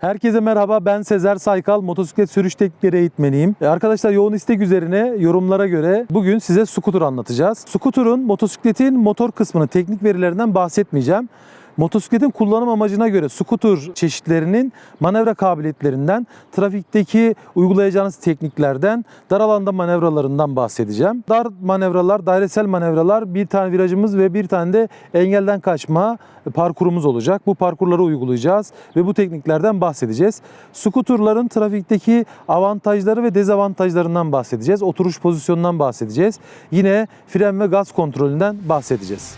Herkese merhaba ben Sezer Saykal motosiklet sürüş teknikleri eğitmeniyim. E, Arkadaşlar yoğun istek üzerine yorumlara göre bugün size scooter anlatacağız. Scooter'un motosikletin motor kısmını teknik verilerinden bahsetmeyeceğim. Motosikletin kullanım amacına göre scooter çeşitlerinin manevra kabiliyetlerinden, trafikteki uygulayacağınız tekniklerden, dar alanda manevralarından bahsedeceğim. Dar manevralar, dairesel manevralar, bir tane virajımız ve bir tane de engelden kaçma parkurumuz olacak. Bu parkurları uygulayacağız ve bu tekniklerden bahsedeceğiz. Scooterların trafikteki avantajları ve dezavantajlarından bahsedeceğiz. Oturuş pozisyonundan bahsedeceğiz. Yine fren ve gaz kontrolünden bahsedeceğiz.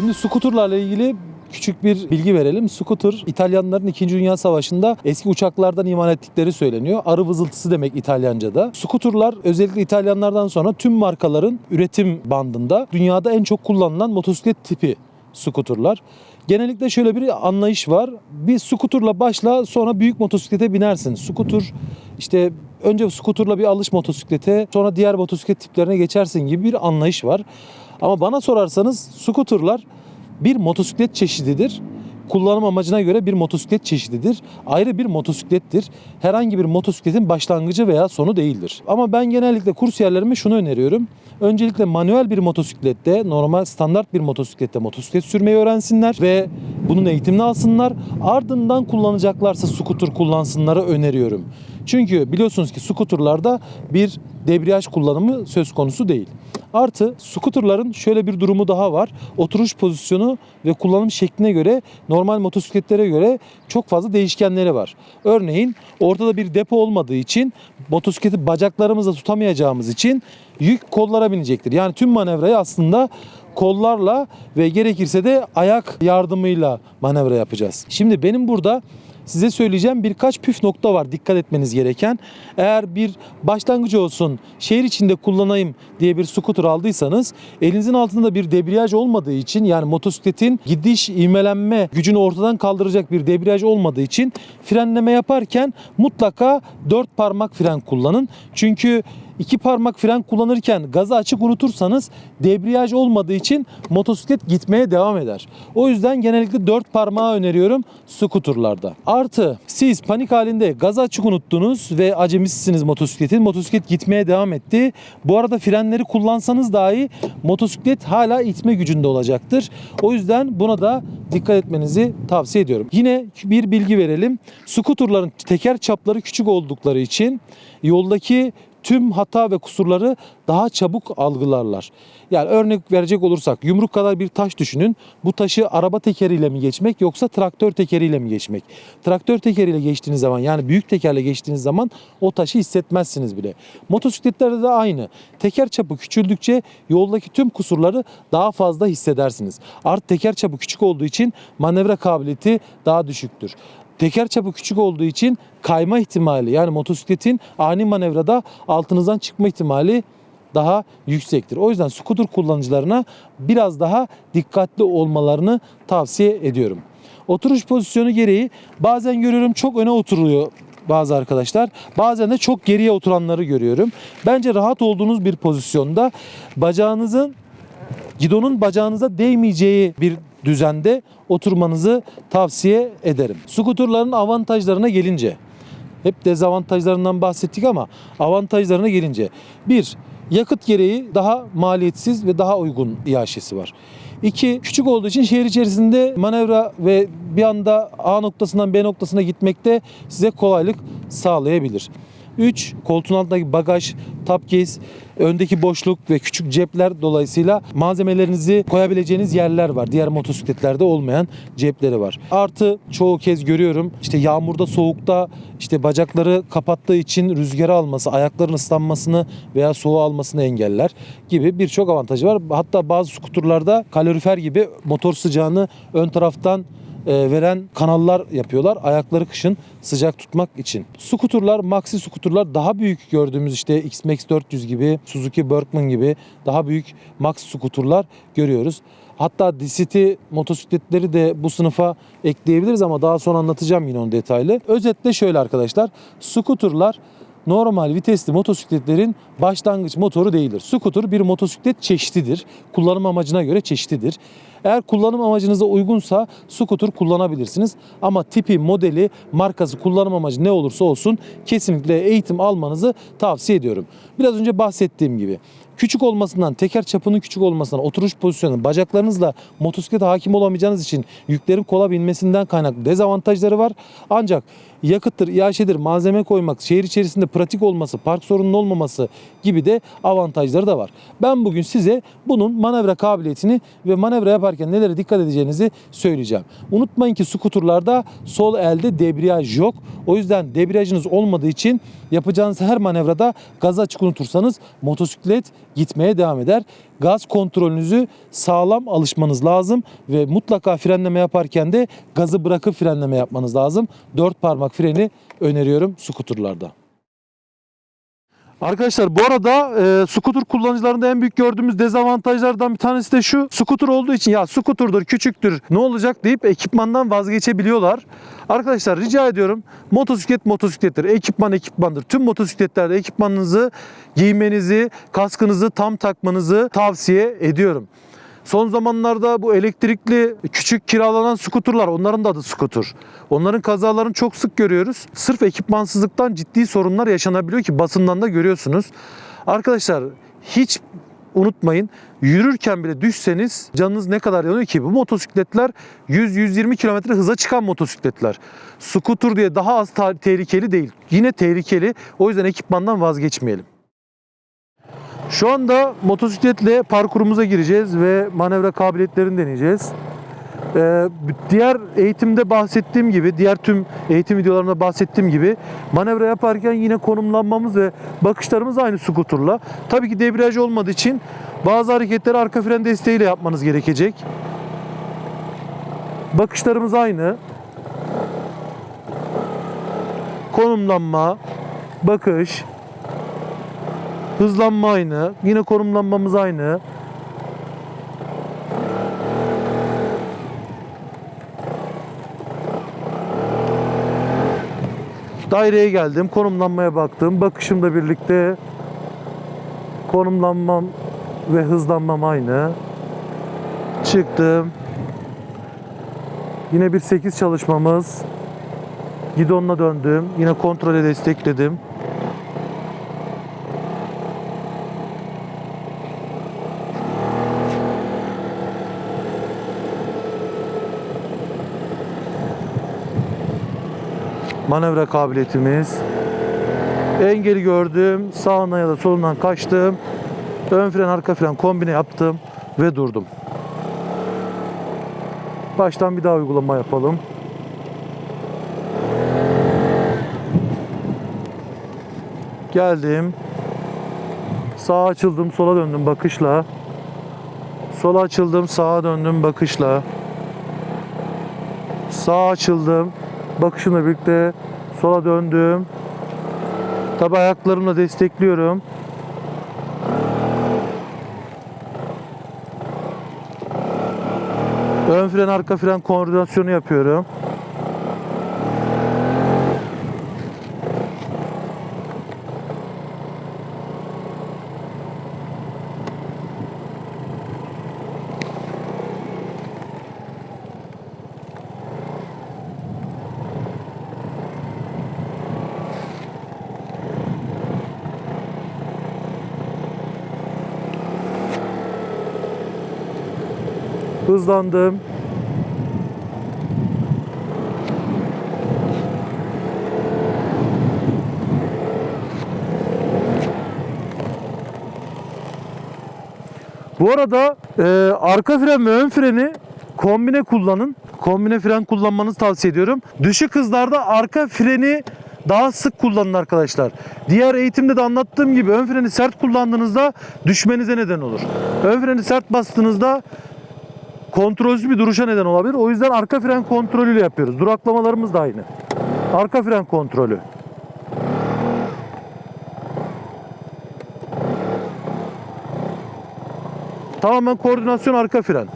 Şimdi scooterlarla ilgili küçük bir bilgi verelim. Scooter İtalyanların 2. Dünya Savaşı'nda eski uçaklardan imal ettikleri söyleniyor. Arı vızıltısı demek İtalyanca'da. Scooterlar özellikle İtalyanlardan sonra tüm markaların üretim bandında dünyada en çok kullanılan motosiklet tipi scooterlar. Genellikle şöyle bir anlayış var. Bir scooterla başla sonra büyük motosiklete binersin. Scooter işte önce scooterla bir alış motosiklete sonra diğer motosiklet tiplerine geçersin gibi bir anlayış var. Ama bana sorarsanız scooterlar bir motosiklet çeşididir. Kullanım amacına göre bir motosiklet çeşididir. Ayrı bir motosiklettir. Herhangi bir motosikletin başlangıcı veya sonu değildir. Ama ben genellikle kursiyerlerime şunu öneriyorum. Öncelikle manuel bir motosiklette, normal standart bir motosiklette motosiklet sürmeyi öğrensinler ve bunun eğitimini alsınlar. Ardından kullanacaklarsa scooter kullansınları öneriyorum. Çünkü biliyorsunuz ki scooterlarda bir debriyaj kullanımı söz konusu değil. Artı scooterların şöyle bir durumu daha var. Oturuş pozisyonu ve kullanım şekline göre normal motosikletlere göre çok fazla değişkenleri var. Örneğin ortada bir depo olmadığı için motosikleti bacaklarımızla tutamayacağımız için yük kollara binecektir. Yani tüm manevrayı aslında kollarla ve gerekirse de ayak yardımıyla manevra yapacağız. Şimdi benim burada size söyleyeceğim birkaç püf nokta var dikkat etmeniz gereken. Eğer bir başlangıcı olsun şehir içinde kullanayım diye bir scooter aldıysanız elinizin altında bir debriyaj olmadığı için yani motosikletin gidiş ivmelenme gücünü ortadan kaldıracak bir debriyaj olmadığı için frenleme yaparken mutlaka dört parmak fren kullanın. Çünkü iki parmak fren kullanırken gazı açık unutursanız debriyaj olmadığı için motosiklet gitmeye devam eder. O yüzden genellikle dört parmağı öneriyorum scooterlarda. Artı siz panik halinde gazı açık unuttunuz ve acemisiniz motosikletin. Motosiklet gitmeye devam etti. Bu arada frenleri kullansanız dahi motosiklet hala itme gücünde olacaktır. O yüzden buna da dikkat etmenizi tavsiye ediyorum. Yine bir bilgi verelim. Scooterların teker çapları küçük oldukları için yoldaki tüm hata ve kusurları daha çabuk algılarlar. Yani örnek verecek olursak yumruk kadar bir taş düşünün. Bu taşı araba tekeriyle mi geçmek yoksa traktör tekeriyle mi geçmek? Traktör tekeriyle geçtiğiniz zaman yani büyük tekerle geçtiğiniz zaman o taşı hissetmezsiniz bile. Motosikletlerde de aynı. Teker çapı küçüldükçe yoldaki tüm kusurları daha fazla hissedersiniz. Art teker çapı küçük olduğu için manevra kabiliyeti daha düşüktür. Teker çapı küçük olduğu için kayma ihtimali yani motosikletin ani manevrada altınızdan çıkma ihtimali daha yüksektir. O yüzden scooter kullanıcılarına biraz daha dikkatli olmalarını tavsiye ediyorum. Oturuş pozisyonu gereği bazen görüyorum çok öne oturuyor bazı arkadaşlar. Bazen de çok geriye oturanları görüyorum. Bence rahat olduğunuz bir pozisyonda bacağınızın gidonun bacağınıza değmeyeceği bir düzende oturmanızı tavsiye ederim. Skuterların avantajlarına gelince hep dezavantajlarından bahsettik ama avantajlarına gelince bir yakıt gereği daha maliyetsiz ve daha uygun iaşesi var. İki, küçük olduğu için şehir içerisinde manevra ve bir anda A noktasından B noktasına gitmekte size kolaylık sağlayabilir. 3. Koltuğun altındaki bagaj, top case, öndeki boşluk ve küçük cepler dolayısıyla malzemelerinizi koyabileceğiniz yerler var. Diğer motosikletlerde olmayan cepleri var. Artı çoğu kez görüyorum işte yağmurda, soğukta işte bacakları kapattığı için rüzgarı alması, ayakların ıslanmasını veya soğuğu almasını engeller gibi birçok avantajı var. Hatta bazı skuturlarda kalorifer gibi motor sıcağını ön taraftan veren kanallar yapıyorlar. Ayakları kışın sıcak tutmak için. Skuturlar, maxi skuturlar daha büyük gördüğümüz işte X-Max 400 gibi, Suzuki Berkman gibi daha büyük max skuturlar görüyoruz. Hatta DCT motosikletleri de bu sınıfa ekleyebiliriz ama daha sonra anlatacağım yine onu detaylı. Özetle şöyle arkadaşlar. Scooter'lar normal vitesli motosikletlerin başlangıç motoru değildir. Scooter bir motosiklet çeşididir. Kullanım amacına göre çeşididir. Eğer kullanım amacınıza uygunsa scooter kullanabilirsiniz. Ama tipi, modeli, markası, kullanım amacı ne olursa olsun kesinlikle eğitim almanızı tavsiye ediyorum. Biraz önce bahsettiğim gibi küçük olmasından, teker çapının küçük olmasından, oturuş pozisyonu, bacaklarınızla motosiklete hakim olamayacağınız için yüklerin kola binmesinden kaynaklı dezavantajları var. Ancak yakıttır, iaşedir, malzeme koymak, şehir içerisinde pratik olması, park sorunun olmaması gibi de avantajları da var. Ben bugün size bunun manevra kabiliyetini ve manevra yaparken nelere dikkat edeceğinizi söyleyeceğim. Unutmayın ki skuturlarda sol elde debriyaj yok. O yüzden debriyajınız olmadığı için yapacağınız her manevrada gazı açık unutursanız motosiklet gitmeye devam eder. Gaz kontrolünüzü sağlam alışmanız lazım ve mutlaka frenleme yaparken de gazı bırakıp frenleme yapmanız lazım. Dört parmak freni öneriyorum skuturlarda. Arkadaşlar bu arada e, scooter kullanıcılarında en büyük gördüğümüz dezavantajlardan bir tanesi de şu. Scooter olduğu için ya scooter'dır, küçüktür, ne olacak deyip ekipmandan vazgeçebiliyorlar. Arkadaşlar rica ediyorum motosiklet motosiklettir, ekipman ekipmandır. Tüm motosikletlerde ekipmanınızı giymenizi, kaskınızı tam takmanızı tavsiye ediyorum. Son zamanlarda bu elektrikli küçük kiralanan skuturlar onların da adı skutur. Onların kazalarını çok sık görüyoruz. Sırf ekipmansızlıktan ciddi sorunlar yaşanabiliyor ki basından da görüyorsunuz. Arkadaşlar hiç unutmayın yürürken bile düşseniz canınız ne kadar yanıyor ki bu motosikletler 100-120 km hıza çıkan motosikletler. Skutur diye daha az tehlikeli değil. Yine tehlikeli. O yüzden ekipmandan vazgeçmeyelim. Şu anda motosikletle parkurumuza gireceğiz ve manevra kabiliyetlerini deneyeceğiz. Ee, diğer eğitimde bahsettiğim gibi, diğer tüm eğitim videolarımda bahsettiğim gibi manevra yaparken yine konumlanmamız ve bakışlarımız aynı skuturla. Tabii ki debriyaj olmadığı için bazı hareketleri arka fren desteğiyle yapmanız gerekecek. Bakışlarımız aynı. Konumlanma, bakış, Hızlanma aynı. Yine konumlanmamız aynı. Daireye geldim. Konumlanmaya baktım. Bakışımla birlikte konumlanmam ve hızlanmam aynı. Çıktım. Yine bir 8 çalışmamız. Gidonla döndüm. Yine kontrole destekledim. Manevra kabiliyetimiz. Engeli gördüm. Sağına ya da solundan kaçtım. Ön fren arka fren kombine yaptım ve durdum. Baştan bir daha uygulama yapalım. Geldim. Sağa açıldım, sola döndüm bakışla. Sola açıldım, sağa döndüm bakışla. Sağa açıldım, bakışımla birlikte sola döndüm. Tabi ayaklarımla destekliyorum. Ön fren arka fren koordinasyonu yapıyorum. Hızlandım. Bu arada e, arka fren ve ön freni kombine kullanın. Kombine fren kullanmanızı tavsiye ediyorum. Düşük hızlarda arka freni daha sık kullanın arkadaşlar. Diğer eğitimde de anlattığım gibi ön freni sert kullandığınızda düşmenize neden olur. Ön freni sert bastığınızda kontrolsüz bir duruşa neden olabilir. O yüzden arka fren kontrolüyle yapıyoruz. Duraklamalarımız da aynı. Arka fren kontrolü. Tamamen koordinasyon arka fren.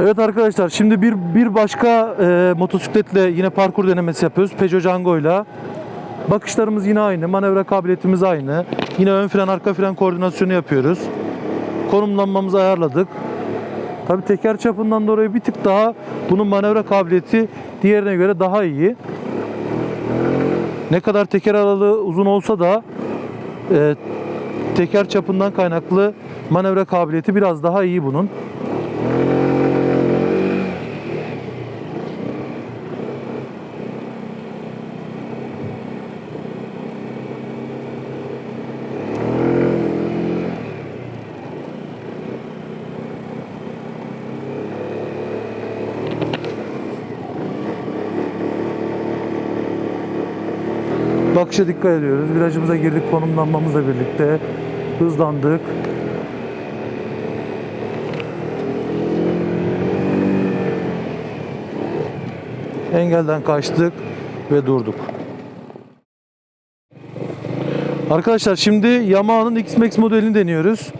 Evet arkadaşlar şimdi bir bir başka e, motosikletle yine parkur denemesi yapıyoruz. Peugeot Django ile. Bakışlarımız yine aynı, manevra kabiliyetimiz aynı. Yine ön fren arka fren koordinasyonu yapıyoruz. Konumlanmamızı ayarladık. Tabii teker çapından dolayı bir tık daha bunun manevra kabiliyeti diğerine göre daha iyi. Ne kadar teker aralığı uzun olsa da e, teker çapından kaynaklı manevra kabiliyeti biraz daha iyi bunun. Bakışa dikkat ediyoruz. Virajımıza girdik konumlanmamızla birlikte. Hızlandık. Engelden kaçtık ve durduk. Arkadaşlar şimdi Yamaha'nın X-Max modelini deniyoruz.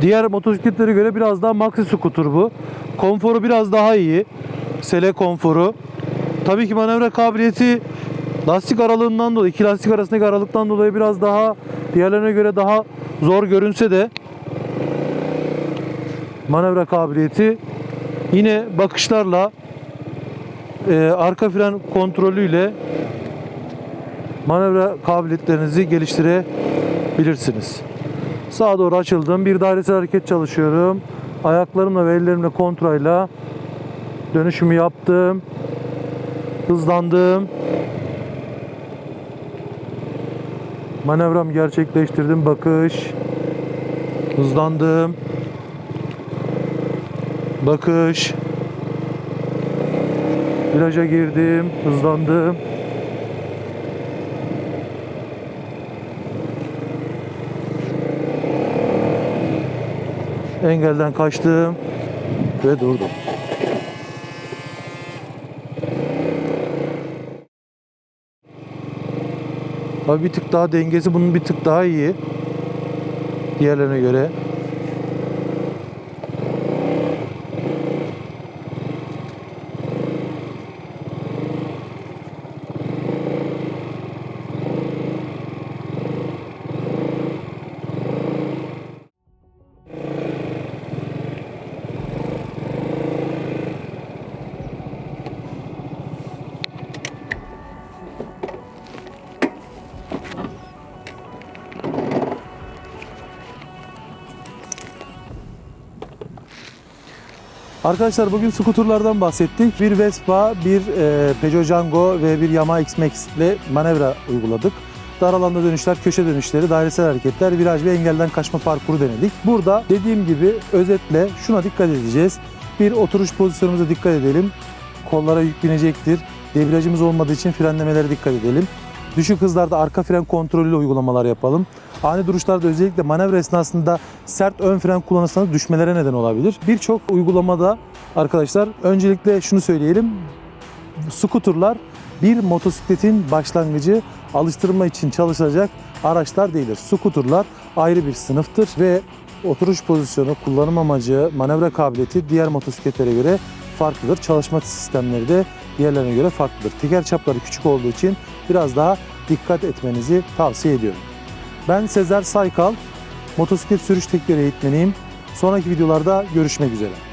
Diğer motosikletlere göre biraz daha maxi scooter bu. Konforu biraz daha iyi. Sele konforu. Tabii ki manevra kabiliyeti lastik aralığından dolayı, iki lastik arasındaki aralıktan dolayı biraz daha diğerlerine göre daha zor görünse de manevra kabiliyeti yine bakışlarla e, arka fren kontrolüyle manevra kabiliyetlerinizi geliştirebilirsiniz. Sağa doğru açıldım. Bir dairesel hareket çalışıyorum. Ayaklarımla ve ellerimle kontrayla dönüşümü yaptım. Hızlandım. Manevram gerçekleştirdim. Bakış. Hızlandım. Bakış. Viraja girdim. Hızlandım. Engelden kaçtım ve durdum. Abi bir tık daha dengesi bunun bir tık daha iyi. Diğerlerine göre. Arkadaşlar bugün skuterlardan bahsettik. Bir Vespa, bir e, Peugeot Django ve bir Yamaha X-Max ile manevra uyguladık. Dar alanda dönüşler, köşe dönüşleri, dairesel hareketler, viraj ve engelden kaçma parkuru denedik. Burada dediğim gibi özetle şuna dikkat edeceğiz. Bir oturuş pozisyonumuza dikkat edelim. Kollara yük binecektir. Debriyajımız olmadığı için frenlemelere dikkat edelim. Düşük hızlarda arka fren kontrollü uygulamalar yapalım. Ani duruşlarda özellikle manevra esnasında sert ön fren kullanırsanız düşmelere neden olabilir. Birçok uygulamada arkadaşlar öncelikle şunu söyleyelim. Skuterlar bir motosikletin başlangıcı alıştırma için çalışacak araçlar değildir. Skuterlar ayrı bir sınıftır ve oturuş pozisyonu, kullanım amacı, manevra kabiliyeti diğer motosikletlere göre farklıdır. Çalışma sistemleri de diğerlerine göre farklıdır. Teker çapları küçük olduğu için biraz daha dikkat etmenizi tavsiye ediyorum. Ben Sezer Saykal, motosiklet sürüş teknikleri eğitmeniyim. Sonraki videolarda görüşmek üzere.